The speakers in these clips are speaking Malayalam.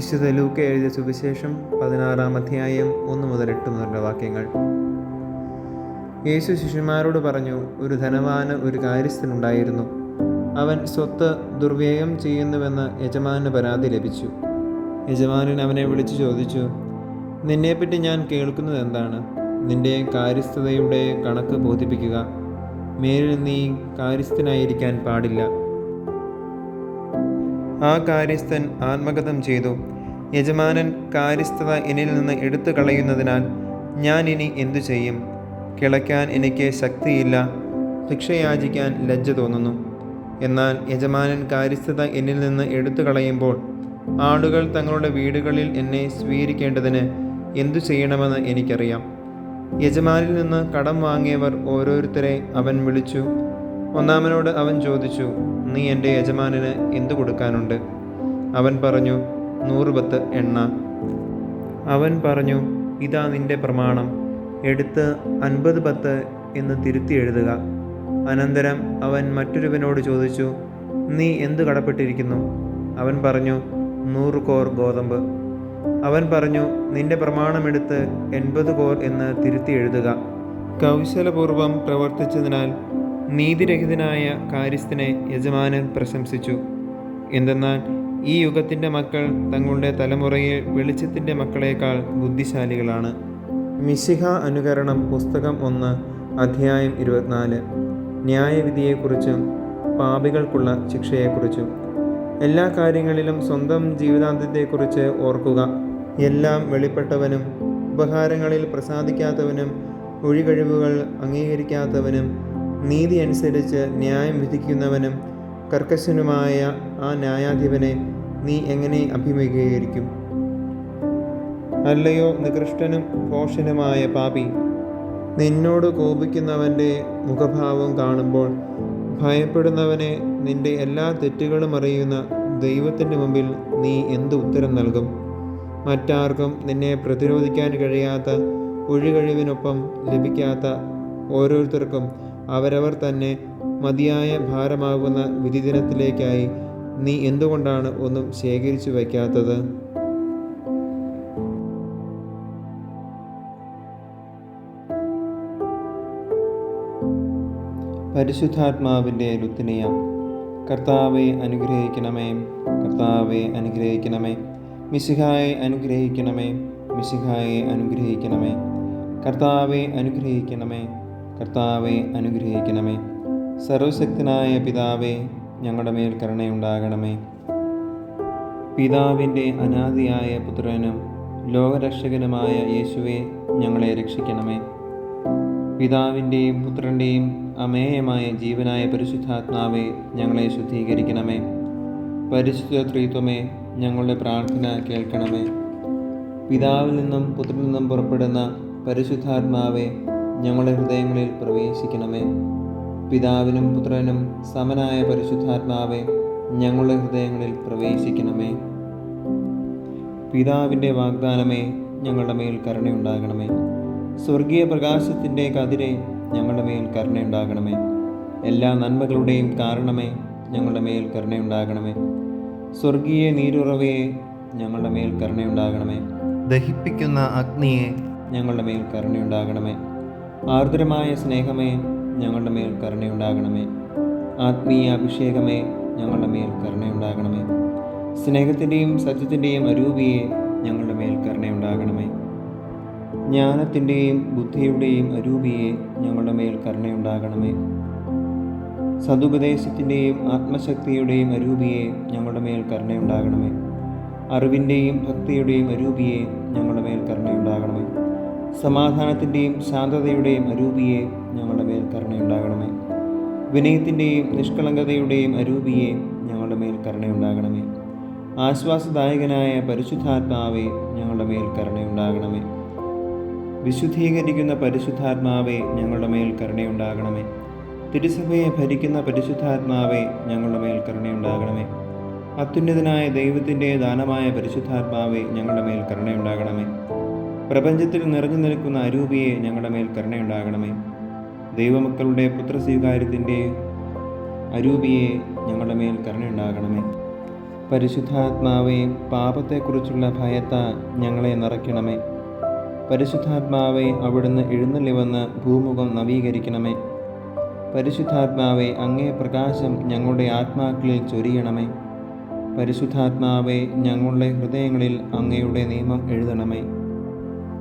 വിശുദ്ധ ലൂക്ക എഴുതിയ സുവിശേഷം പതിനാറാം അധ്യായം ഒന്ന് മുതൽ എട്ട് മുതലുള്ള വാക്യങ്ങൾ. യേശു ശിഷ്യന്മാരോട് പറഞ്ഞു ഒരു ധനവാന് ഒരു കാര്യസ്ഥനുണ്ടായിരുന്നു. അവൻ സ്വത്ത് ദുർവ്യയം ചെയ്യുന്നുവെന്ന് യജമാനന് പരാതി ലഭിച്ചു. യജമാനൻ അവനെ വിളിച്ചു ചോദിച്ചു നിന്നെപ്പറ്റി ഞാൻ കേൾക്കുന്നത് എന്താണ്? നിന്റെ കാര്യസ്ഥതയുടെ കണക്ക് ബോധിപ്പിക്കുക. മേലിൽ നീ കാര്യസ്ഥനായിരിക്കാൻ പാടില്ല. ആ കാര്യസ്ഥൻ ആത്മഗതം ചെയ്തു. യജമാനൻ കാര്യസ്ഥത എന്നിൽ നിന്ന് എടുത്തു കളയുന്നതിനാൽ ഞാൻ ഇനി എന്തു ചെയ്യും? കിളയ്ക്കാൻ എനിക്ക് ശക്തിയില്ല. ഭിക്ഷയാചിക്കാൻ ലജ്ജ തോന്നുന്നു. എന്നാൽ യജമാനൻ കാര്യസ്ഥത എന്നിൽ നിന്ന് എടുത്തു കളയുമ്പോൾ ആളുകൾ തങ്ങളുടെ വീടുകളിൽ എന്നെ സ്വീകരിക്കേണ്ടതിന് എന്തു ചെയ്യണമെന്ന് എനിക്കറിയാം. യജമാനിൽ നിന്ന് കടം വാങ്ങിയവർ ഓരോരുത്തരെ അവൻ വിളിച്ചു. ഒന്നാമനോട് അവൻ ചോദിച്ചു നീ എന്റെ യജമാനന് എന്തു കൊടുക്കാനുണ്ട്? അവൻ പറഞ്ഞു നൂറ് പത്ത് എണ്ണ. അവൻ പറഞ്ഞു ഇതാ നിന്റെ പ്രമാണം. എടുത്ത് അൻപത് പത്ത് എന്ന് തിരുത്തി എഴുതുക. അനന്തരം അവൻ മറ്റൊരുവനോട് ചോദിച്ചു നീ എന്ത് കടപ്പെട്ടിരിക്കുന്നു? അവൻ പറഞ്ഞു നൂറ് കോർ ഗോതമ്പ്. അവൻ പറഞ്ഞു നിന്റെ പ്രമാണമെടുത്ത് എൺപത് കോർ എന്ന് തിരുത്തി എഴുതുക. കൗശലപൂർവം പ്രവർത്തിച്ചതിനാൽ നീതിരഹിതനായ കാര്യസ്ഥനെ യജമാനൻ പ്രശംസിച്ചു. എന്തെന്നാൽ ഈ യുഗത്തിന്റെ മക്കൾ തങ്ങളുടെ തലമുറയിൽ വെളിച്ചത്തിന്റെ മക്കളേക്കാൾ ബുദ്ധിശാലികളാണ്. മിശിഹ അനുകരണം പുസ്തകം ഒന്ന് അധ്യായം ഇരുപത്തിനാല്. ന്യായവിധിയെക്കുറിച്ചും പാപികൾക്കുള്ള ശിക്ഷയെക്കുറിച്ചും. എല്ലാ കാര്യങ്ങളിലും സ്വന്തം ജീവിതാന്ത്യത്തെക്കുറിച്ച് ഓർക്കുക. എല്ലാം വെളിപ്പെട്ടവനും ഉപഹാരങ്ങളിൽ പ്രസാദിക്കാത്തവനും ഒഴികഴിവുകൾ അംഗീകരിക്കാത്തവനും നീതി അനുസരിച്ച് ന്യായം വിധിക്കുന്നവനും കർക്കശനുമായ ആ ന്യായാധിപനെ നീ എങ്ങനെ അഭിമുഖീകരിക്കും? അല്ലയോ നികൃഷ്ടനും ഭോഷനുമായ പാപി നിന്നോട് കോപിക്കുന്നവന്റെ മുഖഭാവം കാണുമ്പോൾ ഭയപ്പെടുന്നവനെ നിന്റെ എല്ലാ തെറ്റുകളും അറിയുന്ന ദൈവത്തിന്റെ മുമ്പിൽ നീ എന്ത് ഉത്തരം നൽകും? മറ്റാർക്കും നിന്നെ പ്രതിരോധിക്കാൻ കഴിയാത്ത ഒഴികഴിവിനൊപ്പം ലഭിക്കാത്ത ഓരോരുത്തർക്കും അവരവർ തന്നെ മതിയായ ഭാരമാകുന്ന വിധിദിനത്തിലേക്കായി നീ എന്തുകൊണ്ടാണ് ഒന്നും ശേഖരിച്ചു വയ്ക്കാത്തത്? പരിശുദ്ധാത്മാവിന്റെ ലുത്തിനിയ കർത്താവെ അനുഗ്രഹിക്കണമേ കർത്താവെ അനുഗ്രഹിക്കണമേ മിശിഹായെ അനുഗ്രഹിക്കണമേ മിശിഹായെ അനുഗ്രഹിക്കണമേ കർത്താവെ അനുഗ്രഹിക്കണമേ. കർത്താവെ അനുഗ്രഹിക്കണമേ. സർവശക്തനായ പിതാവേ ഞങ്ങളുടെ മേൽ കരുണയുണ്ടാകണമേ. പിതാവിന്റെ അനാദിയായ പുത്രനും ലോകരക്ഷകനുമായ യേശുവെ ഞങ്ങളെ രക്ഷിക്കണമേ. പിതാവിന്റെയും പുത്രന്റെയും അമേയമായ ജീവനായ പരിശുദ്ധാത്മാവെ ഞങ്ങളെ ശുദ്ധീകരിക്കണമേ. പരിശുദ്ധ ത്രിത്വമേ ഞങ്ങളുടെ പ്രാർത്ഥന കേൾക്കണമേ. പിതാവിൽ നിന്നും പുത്രനിൽ നിന്നും പുറപ്പെടുന്ന പരിശുദ്ധാത്മാവെ ഞങ്ങളുടെ ഹൃദയങ്ങളിൽ പ്രവേശിക്കണമേ. പിതാവിനും പുത്രനും സമനായ പരിശുദ്ധാത്മാവെ ഞങ്ങളുടെ ഹൃദയങ്ങളിൽ പ്രവേശിക്കണമേ. പിതാവിന്റെ വാഗ്ദാനമേ ഞങ്ങളുടെ മേൽ കരുണയുണ്ടാകണമേ. സ്വർഗീയ പ്രകാശത്തിന്റെ കതിരെ ഞങ്ങളുടെ മേൽ കരുണയുണ്ടാകണമേ. എല്ലാ നന്മകളുടെയും കാരണമേ ഞങ്ങളുടെ മേൽ കരുണയുണ്ടാകണമേ. സ്വർഗീയ നീരുറവയെ ഞങ്ങളുടെ മേൽ കരുണയുണ്ടാകണമേ. ദഹിപ്പിക്കുന്ന അഗ്നിയെ ഞങ്ങളുടെ മേൽ കരുണയുണ്ടാകണമേ. ആർദ്രമായ സ്നേഹമേ ഞങ്ങളുടെ മേൽ കരുണയുണ്ടാകണമേ. ആത്മീയ അഭിഷേകമേ ഞങ്ങളുടെ മേൽ കരുണയുണ്ടാകണമേ. സ്നേഹത്തിന്റെയും സത്യത്തിന്റെയും അരൂപിയെ ഞങ്ങളുടെ മേൽ കരുണയുണ്ടാകണമേ. ജ്ഞാനത്തിന്റെയും ബുദ്ധിയുടെയും അരൂപിയെ ഞങ്ങളുടെ മേൽ കരുണയുണ്ടാകണമേ. സതുപദേശത്തിന്റെയും ആത്മശക്തിയുടെയും അരൂപിയെ ഞങ്ങളുടെ മേൽ കരുണയുണ്ടാകണമേ. അറിവിന്റെയും ഭക്തിയുടെയും അരൂപിയെ ഞങ്ങളുടെ മേൽ കരുണയുണ്ടാകണമേ. സമാധാനത്തിന്റെയും ശാന്തതയുടെയും അരൂപിയെ ഞങ്ങളുടെ മേൽ കരുണയുണ്ടാകണമേ. വിനയത്തിന്റെയും നിഷ്കളങ്കതയുടെയും അരൂപിയെ ഞങ്ങളുടെ മേൽ കരുണയുണ്ടാകണമേ. ആശ്വാസദായകനായ പരിശുദ്ധാത്മാവെ ഞങ്ങളുടെ മേൽ കരുണയുണ്ടാകണമേ. വിശുദ്ധീകരിക്കുന്ന പരിശുദ്ധാത്മാവെ ഞങ്ങളുടെ മേൽ കരുണയുണ്ടാകണമേ. തിരുസഭയെ ഭരിക്കുന്ന പരിശുദ്ധാത്മാവെ ഞങ്ങളുടെ മേൽ കരുണയുണ്ടാകണമേ. അത്യുന്നതനായ ദൈവത്തിന്റെ ദാനമായ പരിശുദ്ധാത്മാവെ ഞങ്ങളുടെ മേൽ കരുണയുണ്ടാകണമേ. പ്രപഞ്ചത്തിൽ നിറഞ്ഞു നിൽക്കുന്ന അരൂപിയെ ഞങ്ങളുടെ മേൽ കരുണയുണ്ടാകണമേ. ദൈവമക്കളുടെ പുത്രസ്വീകാര്യത്തിന്റെ അരൂപിയെ ഞങ്ങളുടെ മേൽ കരുണയുണ്ടാകണമേ. പരിശുദ്ധാത്മാവെ പാപത്തെക്കുറിച്ചുള്ള ഭയത്താൽ ഞങ്ങളെ നിറയ്ക്കണമേ. പരിശുദ്ധാത്മാവെ അവിടുന്ന് എഴുന്നള്ളി വന്ന് ഭൂമുഖം നവീകരിക്കണമേ. പരിശുദ്ധാത്മാവെ അങ്ങേ പ്രകാശം ഞങ്ങളുടെ ആത്മാക്കളിൽ ചൊരിയണമേ. പരിശുദ്ധാത്മാവെ ഞങ്ങളുടെ ഹൃദയങ്ങളിൽ അങ്ങയുടെ നിയമം എഴുതണമേ.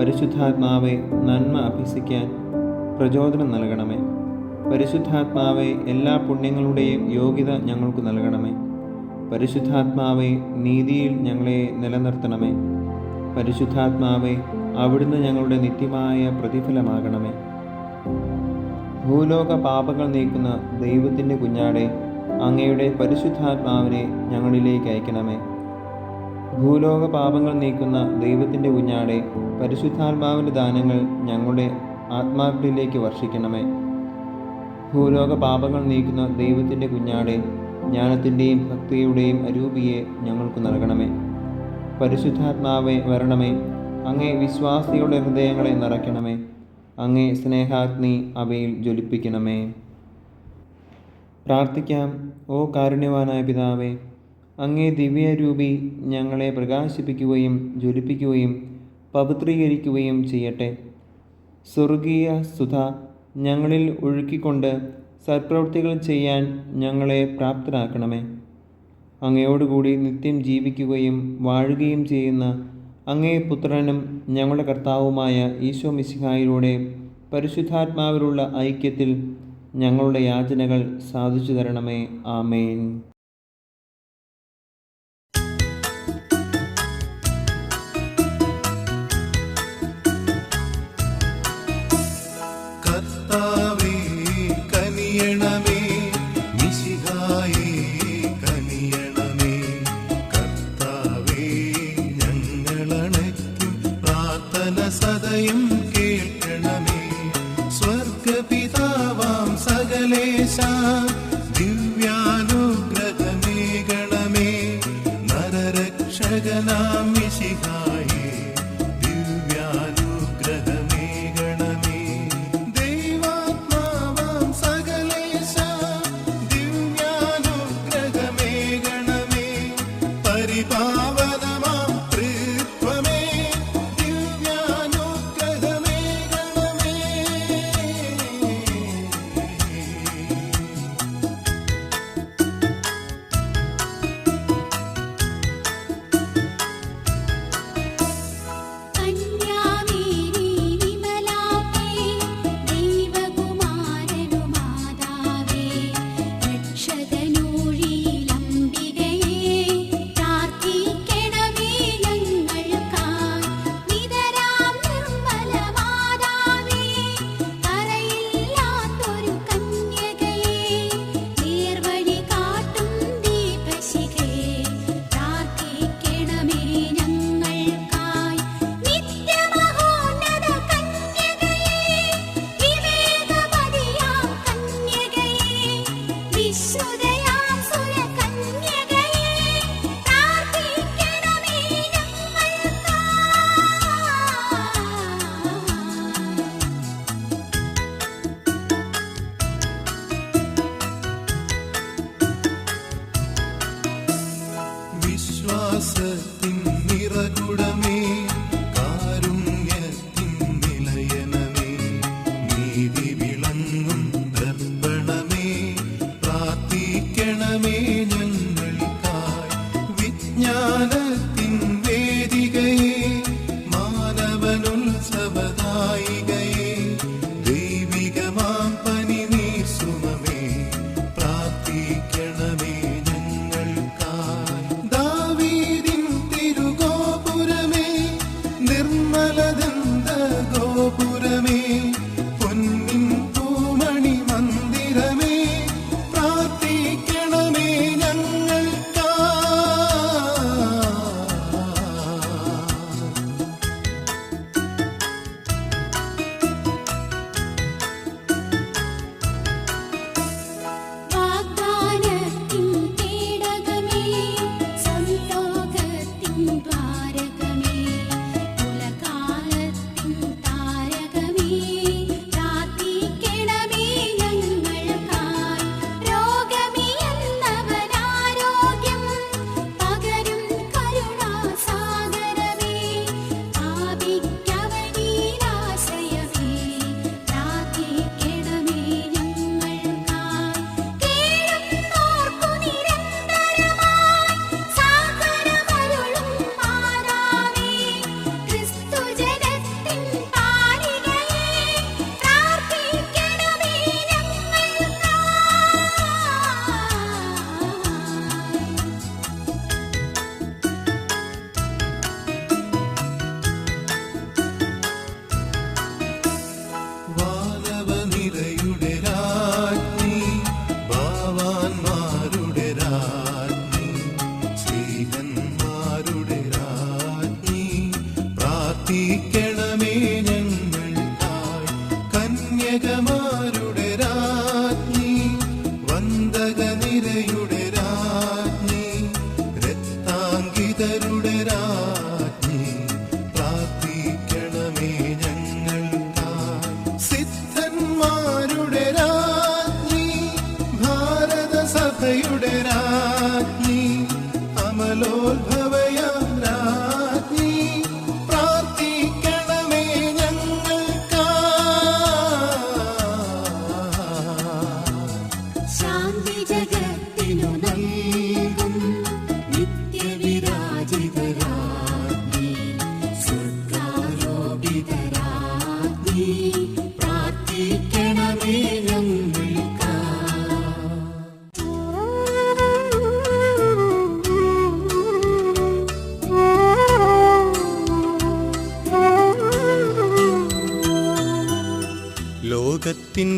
പരിശുദ്ധാത്മാവെ നന്മ അഭ്യസിക്കാൻ പ്രചോദനം നൽകണമേ. പരിശുദ്ധാത്മാവെ എല്ലാ പുണ്യങ്ങളുടെയും യോഗ്യത ഞങ്ങൾക്ക് നൽകണമേ. പരിശുദ്ധാത്മാവെ നീതിയിൽ ഞങ്ങളെ നിലനിർത്തണമേ. പരിശുദ്ധാത്മാവെ അവിടുന്ന് ഞങ്ങളുടെ നിത്യമായ പ്രതിഫലമാകണമേ. ഭൂലോക പാപങ്ങൾ നീക്കുന്ന ദൈവത്തിന്റെ കുഞ്ഞാടെ അങ്ങയുടെ പരിശുദ്ധാത്മാവിനെ ഞങ്ങളിലേക്ക് അയക്കണമേ. ഭൂലോക പാപങ്ങൾ നീക്കുന്ന ദൈവത്തിന്റെ കുഞ്ഞാടെ പരിശുദ്ധാത്മാവിന്റെ ദാനങ്ങൾ ഞങ്ങളുടെ ആത്മാക്കളിലേക്ക് വർഷിക്കണമേ. ഭൂലോക പാപങ്ങൾ നീക്കുന്ന ദൈവത്തിന്റെ കുഞ്ഞാടെ ജ്ഞാനത്തിന്റെയും ഭക്തിയുടെയും അരൂപിയെ ഞങ്ങൾക്ക് നൽകണമേ. പരിശുദ്ധാത്മാവെ വരണമേ അങ്ങേ വിശ്വാസികളുടെ ഹൃദയങ്ങളെ നിറയ്ക്കണമേ അങ്ങേ സ്നേഹാഗ്നി അവയിൽ ജ്വലിപ്പിക്കണമേ. പ്രാർത്ഥിക്കാം ഓ കാരുണ്യവാനായ പിതാവേ അങ്ങേ ദിവ്യരൂപി ഞങ്ങളെ പ്രകാശിപ്പിക്കുകയും ജ്വലിപ്പിക്കുകയും പവിത്രീകരിക്കുകയും ചെയ്യട്ടെ. സ്വർഗീയ സുധ ഞങ്ങളിൽ ഒഴുക്കിക്കൊണ്ട് സത്പ്രവൃത്തികൾ ചെയ്യാൻ ഞങ്ങളെ പ്രാപ്തരാക്കണമേ. അങ്ങയോടുകൂടി നിത്യം ജീവിക്കുകയും വാഴുകയും ചെയ്യുന്ന അങ്ങേ പുത്രനും ഞങ്ങളുടെ കർത്താവുമായ ഈശോ മിശിഹായിലൂടെ പരിശുദ്ധാത്മാവിലുള്ള ഐക്യത്തിൽ ഞങ്ങളുടെ യാചനകൾ സാധിച്ചു തരണമേ. ആമേൻ.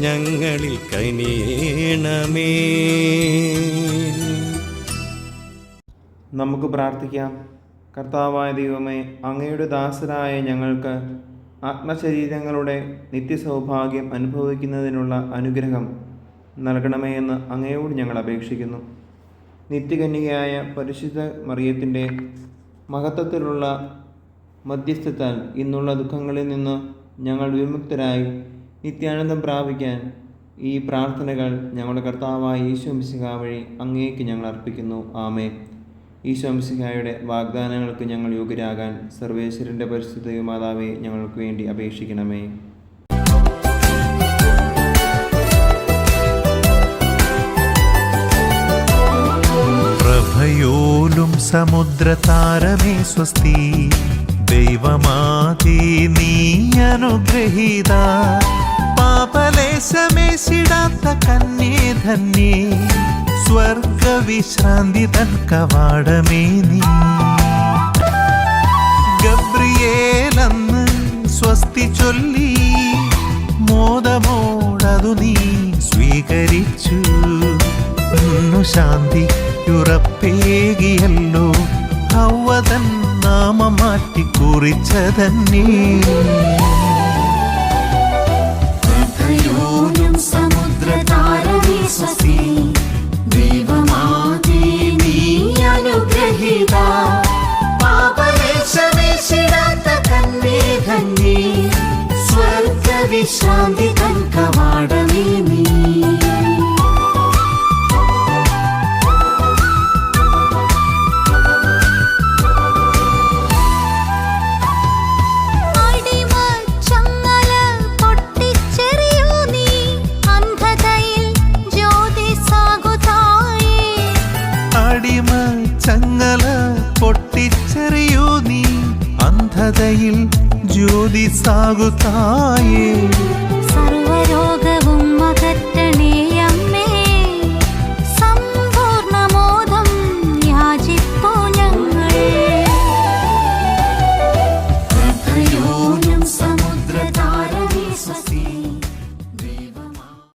ഞങ്ങളിൽ കനിയണമേ നമുക്ക് പ്രാർത്ഥിക്കാം. കർത്താവായ ദൈവമേ അങ്ങയുടെ ദാസരായ ഞങ്ങൾക്ക് ആത്മശരീരങ്ങളുടെ നിത്യസൗഭാഗ്യം അനുഭവിക്കുന്നതിനുള്ള അനുഗ്രഹം നൽകണമേ എന്ന് അങ്ങയോട് ഞങ്ങൾ അപേക്ഷിക്കുന്നു. നിത്യകന്യകയായ പരിശുദ്ധ മറിയത്തിന്റെ മഹത്വത്തിലുള്ള മധ്യസ്ഥത്താൽ ഇന്നുള്ള ദുഃഖങ്ങളിൽ നിന്ന് ഞങ്ങൾ വിമുക്തരായി നിത്യാനന്ദം പ്രാപിക്കാൻ ഈ പ്രാർത്ഥനകൾ ഞങ്ങളുടെ കർത്താവായ ഈശോ മിശിഹ വഴി അങ്ങേക്ക് ഞങ്ങൾ അർപ്പിക്കുന്നു. ആമേ ഈശോ മിശിഹായുടെ വാഗ്ദാനങ്ങൾക്ക് ഞങ്ങൾ യോഗ്യരാകാൻ സർവേശ്വരന്റെ പരിശുദ്ധ മാതാവെ ഞങ്ങൾക്ക് വേണ്ടി അപേക്ഷിക്കണമേ. പ്രഭയോലും സമുദ്രതാരമേ സ്വസ്തി ദൈവമാതീ നീ അനുഗ്രഹീത. പാപലേശമേശിടാത്ത കന്യേ ധന്യേ സ്വർഗവിശ്രാന്തി തൻ കവാടമേ നീ. ഗബ്രിയേലെന്ന് സ്വസ്തി ചൊല്ലി മോദമോടതു നീ സ്വീകരിച്ചു. ഇന്നു ശാന്തി ഉറപ്പേകിയല്ലോ നാമം നാമമാറ്റി കുറിച്ചതന്നേ സമുദ്രതാരമേ സ്വസ്തി ദൈവമാതേ നീ അനുഗ്രഹീത പാപലേശമേശിടാത്ത കന്യേ ധന്യേ സ്വർഗവിശ്രാന്തി തൻ കവാടമേ ചങ്ങല പൊട്ടിച്ചെറിയൂ നീ. അന്ധതയിൽ ജ്യോതി സാകുതായേ സർവരോഗ